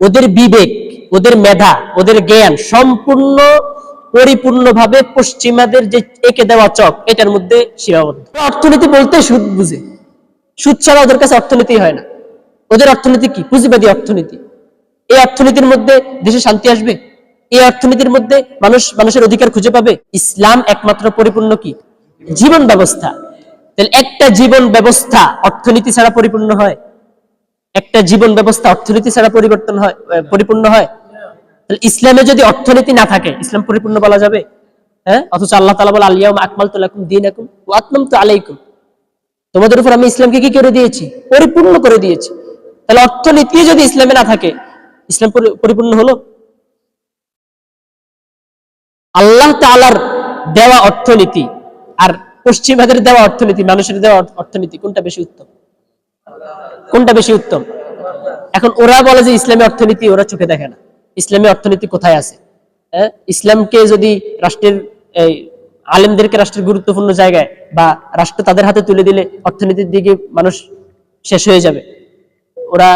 ওদের বিবেক, ওদের মেধা, ওদের জ্ঞান সম্পূর্ণ পরিপূর্ণভাবে পশ্চিমাদের যে এঁকে দেওয়া চক, এটার মধ্যে সীমাবদ্ধ। অর্থনীতি বলতে সুদ বুঝে। সুদ ছাড়া ওদের কাছে অর্থনীতি হয় না। ওদের অর্থনীতি কি? পুঁজিবাদী অর্থনীতি। এই অর্থনীতির মধ্যে দেশে শান্তি আসবে? এই অর্থনীতির মধ্যে মানুষ, মানুষের অধিকার খুঁজে পাবে? ইসলাম একমাত্র পরিপূর্ণ কি? জীবন ব্যবস্থা। তাহলে একটা জীবন ব্যবস্থা অর্থনীতি ছাড়া পরিপূর্ণ হয়? একটা জীবন ব্যবস্থা অর্থনীতি ছাড়া পরিবর্তন হয় পরিপূর্ণ হয়, তাহলে ইসলামে যদি অর্থনীতি না থাকে, ইসলাম পরিপূর্ণ বলা যাবে? হ্যাঁ? অথচ আল্লাহ তালা বলে আলিয়াম আকমাল তুলাকুম দিন আকুম ও আত্মম তো আলাইকুম। তোমাদের উপর আমি ইসলামকে কি করে দিয়েছি? পরিপূর্ণ করে দিয়েছি। তাহলে অর্থনীতি যদি ইসলামে না থাকে, ইসলাম পরি- পরিপূর্ণ হলো? আল্লাহ তালার দেওয়া অর্থনীতি আর পশ্চিমাদের দেওয়া অর্থনীতি, মানুষের দেওয়া অর্থনীতি কোনটা বেশি উত্তম? কোনটা বেশি উত্তম? এখন ওরা বলে যে ইসলামী অর্থনীতি ওরা চোখে দেখে না। ইসলামী অর্থনীতি কোথায় আছে? হ্যাঁ? ইসলামকে যদি রাষ্ট্রের, এই আলেমদেরকে রাষ্ট্রের গুরুত্বপূর্ণ জায়গায় বা রাষ্ট্র তাদের হাতে তুলে দিলে অর্থনীতির দিকে মানুষ শেষ হয়ে যাবে। ওরা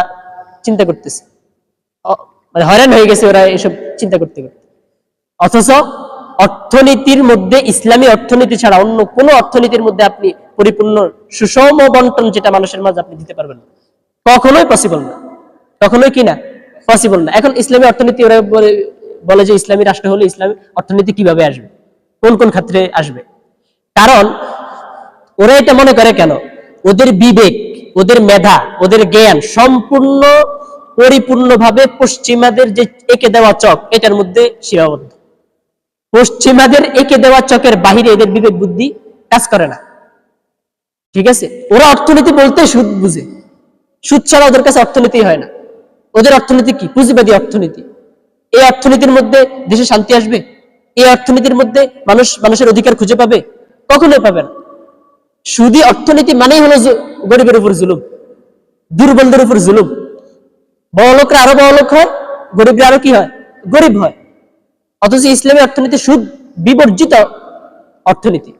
চিন্তা করতেছে। মানে হয়রান হয়ে গেছে ওরা এসব চিন্তা করতে করতে। অথচ অর্থনীতির মধ্যে, ইসলামী অর্থনীতি ছাড়া অন্য কোন অর্থনীতির মধ্যে আপনি পরিপূর্ণ সুষম বন্টন যেটা মানুষের মাঝে আপনি দিতে পারবেন না। কখনোই পসিবল না। কখনোই কি না? পসিবল না। এখন ইসলামী অর্থনীতি, ওরা বলে যে ইসলামী রাষ্ট্র হলে ইসলামী অর্থনীতি কীভাবে আসবে? কোন কোন ক্ষেত্রে আসবে? কারণ ওরা এটা মনে করে কেন? ওদের বিবেক, ওদের মেধা, ওদের জ্ঞান সম্পূর্ণ পরিপূর্ণভাবে পশ্চিমাদের যে এঁকে দেওয়া চক, এটার মধ্যে সীমাবদ্ধ। পশ্চিমাদের এঁকে দেওয়া চকের বাহিরে এদের বিবেক বুদ্ধি কাজ করে না। ঠিক আছে? ওরা অর্থনীতি বলতে সুদ বুঝে। সুদ ছাড়া ওদের কাছে অর্থনীতি হয় না। ওদের অর্থনীতি কি? পুঁজিবাদী অর্থনীতি। এই অর্থনীতির মধ্যে দেশে শান্তি আসবে? এই অর্থনীতির মধ্যে মানুষ, মানুষের অধিকার খুঁজে পাবে? কখনোই পাবে না। সুদি অর্থনীতি মানেই হলো গরিবের উপর জুলুম, দুর্বলদের উপর জুলুম। বড় লোকরা আরও বড় লোক হয়, গরিবরা আরও কি হয়? গরিব হয়। অথচ ইসলামী অর্থনীতি সুদ বিবর্জিত অর্থনীতি,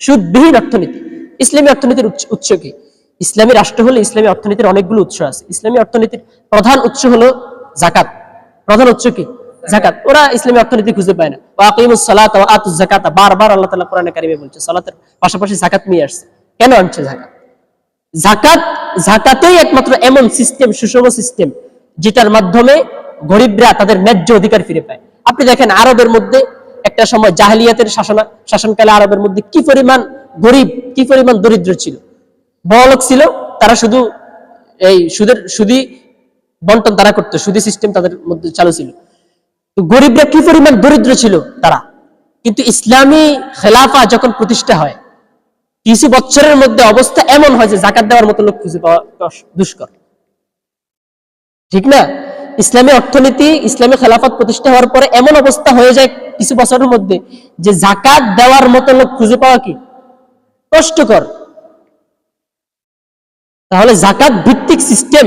সুদবিহীন অর্থনীতি। ইসলামী অর্থনীতির উৎস কি? ইসলামী রাষ্ট্র হলে ইসলামী অর্থনীতির অনেকগুলো উৎস আছে। ইসলামী অর্থনীতির প্রধান উৎস হলো জাকাত প্রধান উৎস কি? জাকাত ওরা ইসলামী অর্থনীতি খুঁজে পায় না। সালাত যাকাত। বারবার আল্লাহ কারিমে বলছে, সালাতের পাশাপাশি জাকাত নিয়ে আসছে। কেন আনছে জাকাত জাকাত জাকাতেই একমাত্র এমন সিস্টেম সুষম সিস্টেম যেটার মাধ্যমে গরিবরা তাদের ন্যায্য অধিকার ফিরে পায়। আপনি দেখেন আরবের মধ্যে একটা সময় জাহেলিয়াতের শাসন শাসনকালে আরবের মধ্যে কি পরিমাণ গরিব, কি পরিমাণ দরিদ্র ছিল? বড়লোক ছিল, তারা শুধু এই সুদের, সুদি বন্টন তারা করতো, সুদি সিস্টেম তাদের মধ্যে চালু ছিল। গরিবরা কি পরিমাণ দরিদ্র ছিল? তারা। কিন্তু ইসলামী খেলাফা যখন প্রতিষ্ঠা হয়, কিছু বছরের মধ্যে অবস্থা এমন হয় যে জাকাত দেওয়ার মতো লোক খুঁজে পাওয়া দুষ্কর। ঠিক না? ইসলামী অর্থনীতি, ইসলামী খেলাফত প্রতিষ্ঠা হওয়ার পরে এমন অবস্থা হয়ে যায় কিছু বছরের মধ্যে যে জাকাত দেওয়ার মতো লোক খুঁজে পাওয়া কি? কষ্টকর। তাহলে জাকাত ভিত্তিক সিস্টেম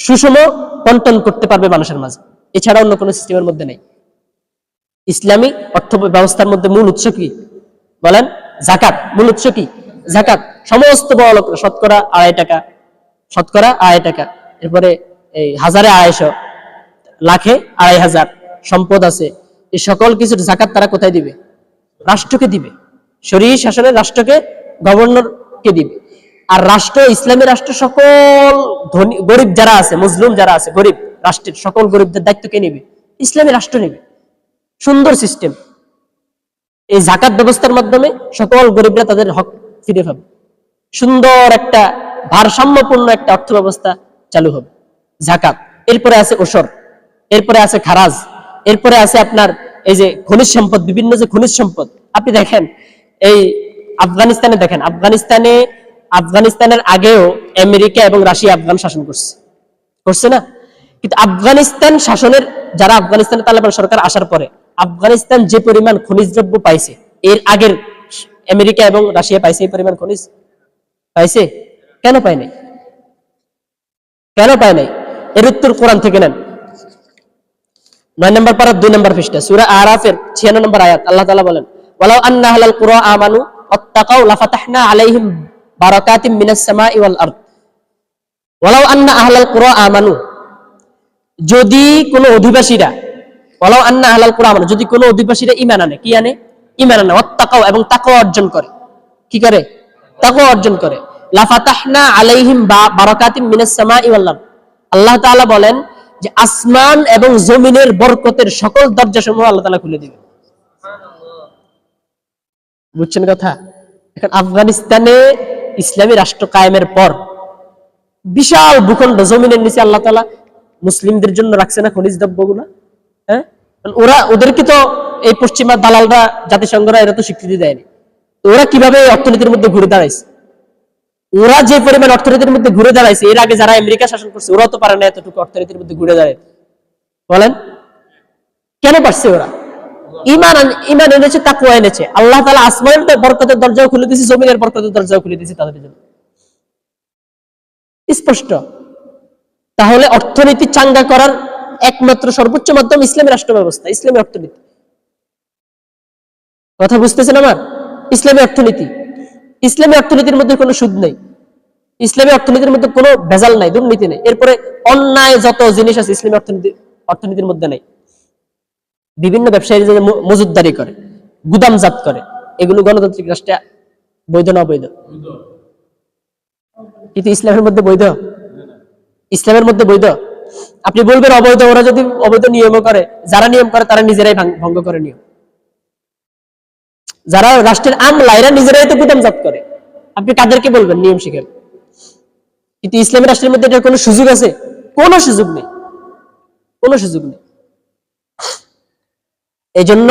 সুষম বন্টন করতে পারবে মানুষের মাঝে। এছাড়া অন্য কোনো সিস্টেমের মধ্যে নেই। ইসলামী অর্থ ব্যবস্থার মধ্যে মূল উৎস কি? বলেন জাকাত মূল উৎস কি? জাকাত সমস্ত বড় লোক শতকরা আড়াই টাকা, শতকরা আড়াই টাকা। এরপরে এই হাজারে আড়াইশো, লাখে আড়াই হাজার সম্পদ আছে। এই সকল কিছুর জাকাত তারা কোথায় দিবে? রাষ্ট্রকে দিবে। শরীর শাসনের রাষ্ট্রকে গভর্নরকে দিবে। আর রাষ্ট্র, ইসলামী রাষ্ট্র সকল গরিব যারা আছে, মুসলিম যারা আছে, গরিব রাষ্ট্রের সকল গরিবদের দায়িত্ব কে নিবে? ইসলামী রাষ্ট্র নেবে। সুন্দর সিস্টেম এই জাকাত ব্যবস্থার মাধ্যমে সকল গরিবরা তাদের হক ফিরে পাবে। সুন্দর একটা ভারসাম্যপূর্ণ একটা অর্থ ব্যবস্থা চালু হবে। জাকাত এরপরে আছে ওসর। এরপরে আছে খারাজ। এরপরে আছে আপনার এই যে খনিজ সম্পদ, বিভিন্ন যে খনিজ সম্পদ। আপনি দেখেন, এই আফগানিস্তানে দেখেন, আফগানিস্তানে আফগানিস্তানের আগেও আমেরিকা এবং রাশিয়া আফগান শাসন করছে। করছে না? কিন্তু আফগানিস্তান শাসনের, যারা আফগানিস্তানের তালেবান সরকার আসার পরে আফগানিস্তান যে পরিমাণ খনিজ দ্রব্য পাইছে, এর আগের আমেরিকা এবং রাশিয়া পাইছে এই পরিমাণ খনিজ? পাইছে? কেন পায় নাই? কেন পায় নাই? এর উত্তর কোরআন থেকে নেন। নয় নম্বর পারা, দুই নম্বর পৃষ্ঠা, সুরা আরাফের ছিয়ান্ন নম্বর আয়াত, আল্লাহ তালা বলেন, ওয়ালাউ আন্না আহলাল কুরা আমানু ওয়াত্তাকাউ লাফাতাহনা আলাইহিম বারাকাতিম মিনাস সামাই ওয়াল আরদ। ওয়ালাউ আন্না আহলাল কুরা আমানু। যদি কোনো অধিবাসীরা বলো আন্না হালাল কোরআন যদি কোনো অধিবাসীরা ইমান আনে, কি আনে? ইমান আনে অত্তাকাও এবং তাকও অর্জন করে। কি করে? তাকও অর্জন করে। লাফাতাহনা আলাইহিম বারাকাতিম মিনাস সামাই ওয়াল আরদ। আল্লাহ তাআলা বলেন যে, আসমান এবং জমিনের বরকতের সকল দরজা সমূহ আল্লাহ তাআলা খুলে দিবেন। বুঝছেন কথা? এখন আফগানিস্তানে ইসলামী রাষ্ট্র কায়েমের পর বিশাল ভূখণ্ড জমিনের নিচে আল্লাহ তালা মুসলিমদের জন্য রাখছে না খনিজ দ্রব্যগুলো হ্যাঁ? ওরা, ওদেরকে তো এই পশ্চিমা দালালরা, জাতিসংঘরা এরা তো স্বীকৃতি দেয়নি। ওরা কীভাবে অর্থনীতির মধ্যে ঘুরে দাঁড়াইছে? ওরা যে পরিমাণ অর্থনীতির মধ্যে ঘুরে দাঁড়াইছে, এর আগে যারা আমেরিকা শাসন করছে ওরা তো পারে না এতটুকু অর্থনীতির মধ্যে ঘুরে দাঁড়ায় বলেন? কেন পারছে ওরা? ইমান ইমান এনেছে তাকুয়া এনেছে। আল্লাহ তালা আসমানের বরকতের দরজাও খুলে দিয়েছে, জমিনের বরকতের দরজাও খুলে দিয়েছে তাদের জন্য। স্পষ্ট। তাহলে অর্থনীতি চাঙ্গা করার একমাত্র সর্বোচ্চ মাধ্যম ইসলামী রাষ্ট্র ব্যবস্থা ইসলামী অর্থনীতি। কথা বুঝতেছেন আমার? ইসলামী অর্থনীতি। ইসলামী অর্থনীতির মধ্যে কোনো সুদ নেই। ইসলামী অর্থনীতির মধ্যে কোনো ভেজাল নাই, দুর্নীতি নেই। এরপরে অন্যায় যত জিনিস আছে, ইসলামী অর্থনীতি, অর্থনীতির মধ্যে নেই। বিভিন্ন ব্যবসায়ী যে মজুদদারি করে, গুদামজাত করে, এগুলো গণতান্ত্রিক রাষ্ট্রে বৈধ না অবৈধ? কিন্তু ইসলামের মধ্যে বৈধ? ইসলামের মধ্যে বৈধ? আপনি বলবেন অবৈধ, ওরা যদি অবৈধ নিয়ম করে, যারা নিয়ম করে তারা নিজেরাই ভঙ্গ করে নিয়ম। যারা রাষ্ট্রের আমলা এরা নিজেরাই তো গুদামজাত করে। আপনি কাদেরকে বলবেন নিয়ম শিখেন? কিন্তু ইসলামী রাষ্ট্রের মধ্যে এটার কোনো সুযোগ আছে? কোনো সুযোগ নেই। কোনো সুযোগ নেই। এই জন্য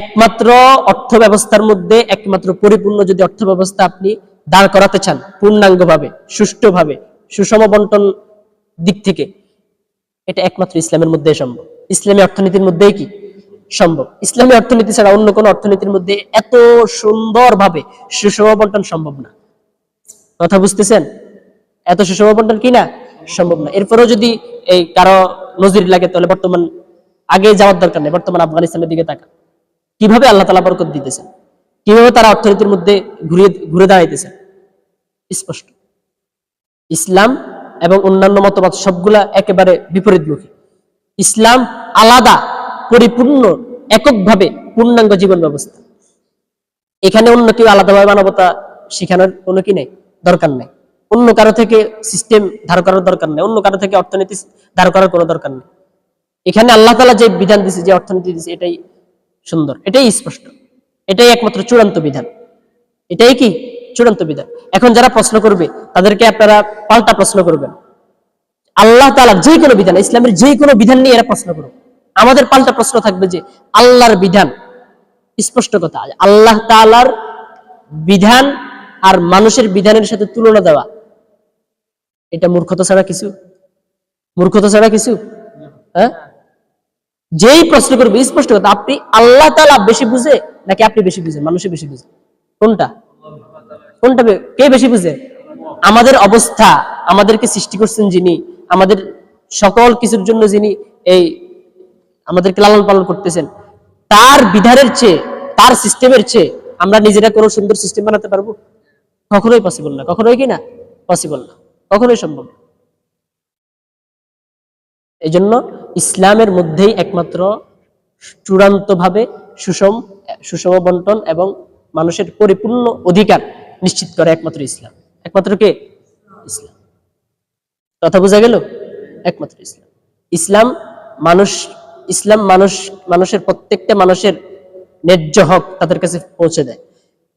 একমাত্র অর্থ ব্যবস্থার মধ্যে একমাত্র পরিপূর্ণ যদি অর্থ ব্যবস্থা আপনি দাঁড় করাতে চান, পূর্ণাঙ্গভাবে, সুষ্ঠুভাবে, সুষম বন্টন দিক থেকে, এটা একমাত্র ইসলামের মধ্যে সম্ভব। ইসলামী অর্থনীতির মধ্যেই কি? সম্ভব। ইসলামী অর্থনীতি ছাড়া অন্য কোনো অর্থনীতির মধ্যে এত সুন্দরভাবে সুষম বন্টন সম্ভব না। কথা বুঝতেছেন? এত সুষম বন্টন কি না? সম্ভব না। এরপরেও যদি এই কারও নজির লাগে, তাহলে বর্তমান আগে যাওয়ার দরকার নেই, বর্তমান আফগানিস্তানের দিকে তাকা কীভাবে আল্লাহ তালা বরকত দিতেছেন? কীভাবে তারা অর্থনীতির মধ্যে ঘুরে ঘুরে দাঁড়াইতেছেন স্পষ্ট। ইসলাম এবং অন্যান্য মতবাদ সবগুলা একেবারে বিপরীতমুখী। ইসলাম আলাদা, পরিপূর্ণ, এককভাবে পূর্ণাঙ্গ জীবন ব্যবস্থা। এখানে অন্য কেউ আলাদাভাবে মানবতা শেখানোর কোনো কি নেই, দরকার নেই। অন্য কারও থেকে সিস্টেম ধার করার দরকার নেই, অন্য কারও থেকে অর্থনীতি ধার করার কোনো দরকার নেই। এখানে আল্লাহ তালা যে বিধান দিছে, যে অর্থনীতি দিছে, এটাই সুন্দর, এটাই স্পষ্ট, এটাই একমাত্র চূড়ান্ত বিধান। এটাই কি? চূড়ান্ত বিধান। এখন যারা প্রশ্ন করবে, তাদেরকে আপনারা পাল্টা প্রশ্ন করবেন। আল্লাহ তালার যে কোনো বিধান, ইসলামের যে কোনো বিধান নিয়ে এরা প্রশ্ন করবে আমাদের পাল্টা প্রশ্ন থাকবে যে, আল্লাহর বিধান, স্পষ্ট কথা, আল্লাহ তালার বিধান আর মানুষের বিধানের সাথে তুলনা দেওয়া, এটা মূর্খতা ছাড়া কিছু? মূর্খতা ছাড়া কিছু? হ্যাঁ? যেই প্রশ্ন করবে স্পষ্ট কথা আপনি আল্লাহ তালা বেশি বুঝে নাকি আপনি বেশি বুঝেন? মানুষে বেশি বুঝে। কোনটা? কোনটা কে বেশি বুঝে? আমাদের অবস্থা, আমাদেরকে সৃষ্টি করছেন যিনি, আমাদের সকল কিছুর জন্য যিনি এই আমাদেরকে লালন পালন করতেছেন, তার বিধানের চেয়ে, তার সিস্টেমের চেয়ে আমরা নিজেরা কোনো সুন্দর সিস্টেম বানাতে পারব? কখনোই পসিবল না। কখনোই কি না? পসিবল না। কখনোই সম্ভব না। এই জন্য ইসলামের মধ্যেই একমাত্র চূড়ান্তভাবে সুষম সুষম বন্টন এবং মানুষের পরিপূর্ণ অধিকার নিশ্চিত করে একমাত্র ইসলাম। একমাত্র কে? ইসলাম। কথা বোঝা গেল? একমাত্র ইসলাম। ইসলাম মানুষ ইসলাম মানুষ, মানুষের প্রত্যেকটা মানুষের ন্যায্য হক তাদের কাছে পৌঁছে দেয়।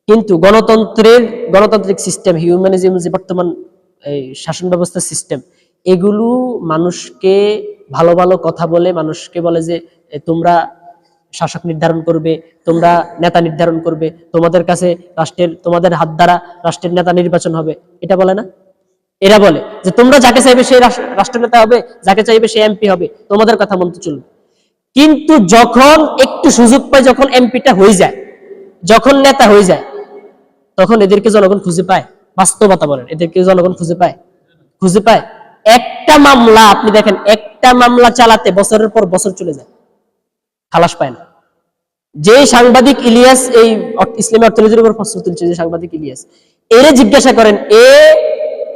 কিন্তু গণতন্ত্রের, গণতান্ত্রিক সিস্টেম হিউম্যানিজম যে বর্তমান, এই শাসন ব্যবস্থার সিস্টেম এগুলো মানুষকে ভালো ভালো কথা বলে মানুষকে বলে যে তোমরা শাসক নির্ধারণ করবে, তোমরা নেতা নির্ধারণ করবে, তোমাদের কাছে রাষ্ট্রের, তোমাদের হাত দ্বারা রাষ্ট্রের নেতা নির্বাচন হবে। এটা বলে না। এরা বলে যে, তোমরা যাকে চাইবে সেই রাষ্ট্র- রাষ্ট্রনেতা হবে, যাকে চাইবে সে এমপি হবে। তোমাদের কথা মন্ত্র চলবে। কিন্তু যখন একটু সুযোগ পায়, যখন এমপিটা হয়ে যায়, যখন নেতা হয়ে যায়, তখন এদেরকে জনগণ খুঁজে পায়। বাস্তবতা বলেন, এদেরকে জনগণ খুঁজে পায়। খুঁজে পায়। একটা মামলা, আপনি দেখেন, একটা মামলা চালাতে বছরের পর বছর চলে যায়। খালাস পায় না। যে সাংবাদিক ইলিয়াস এই ইসলামী অর্থনীতির উপর প্রশ্ন তুলছে, যে সাংবাদিক ইলিয়াস, এরে জিজ্ঞাসা করেন, এ,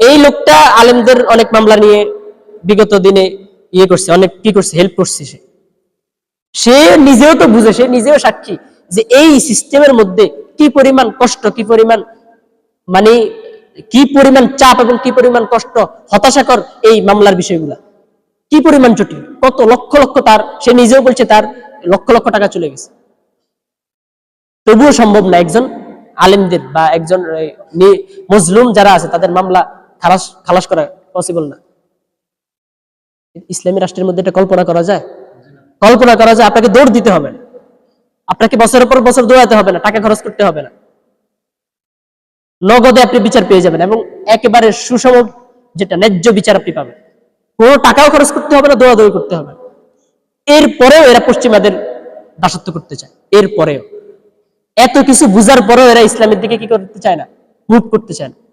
এই লোকটা আলেমদের অনেক মামলা নিয়ে বিগত দিনে ইয়ে করছে, অনেক কি করছে হেল্প করছে সে। সে নিজেও তো বুঝে, সে নিজেও সাক্ষী যে এই সিস্টেমের মধ্যে কি পরিমাণ কষ্ট, কি পরিমাণ মানে কি পরিমাণ চাপ এবং কি পরিমাণ কষ্ট হতাশাকর এই মামলার বিষয়গুলা। কি পরিমাণ জটিল, কত লক্ষ লক্ষ তার, সে নিজেও বলছে তার লক্ষ লক্ষ টাকা চলে গেছে। তবুও সম্ভব না একজন আলেমদের বা একজন মজলুম যারা আছে, তাদের মামলা খালাস খালাস করা পসিবল না। ইসলামী রাষ্ট্রের মধ্যে এটা কল্পনা করা যায়? কল্পনা করা যায়, আপনাকে দৌড় দিতে হবে না। আপনাকে বছরের পর বছর দৌড়াতে হবে না, টাকা খরচ করতে হবে না। নগদে আপনি বিচার পেয়ে যাবেন এবং একেবারে সুষম যেটা ন্যায্য বিচার আপনি পাবেন। কোনো টাকাও খরচ করতে হবে না, দৌড়াদৌড়ি করতে হবে। এরপরেও এরা পশ্চিমাদের দাসত্ব করতে চায়। এরপরেও। এত কিছু বুঝার পরেও এরা ইসলামের দিকে কি করতে চায় না? মুভ করতে চায় না।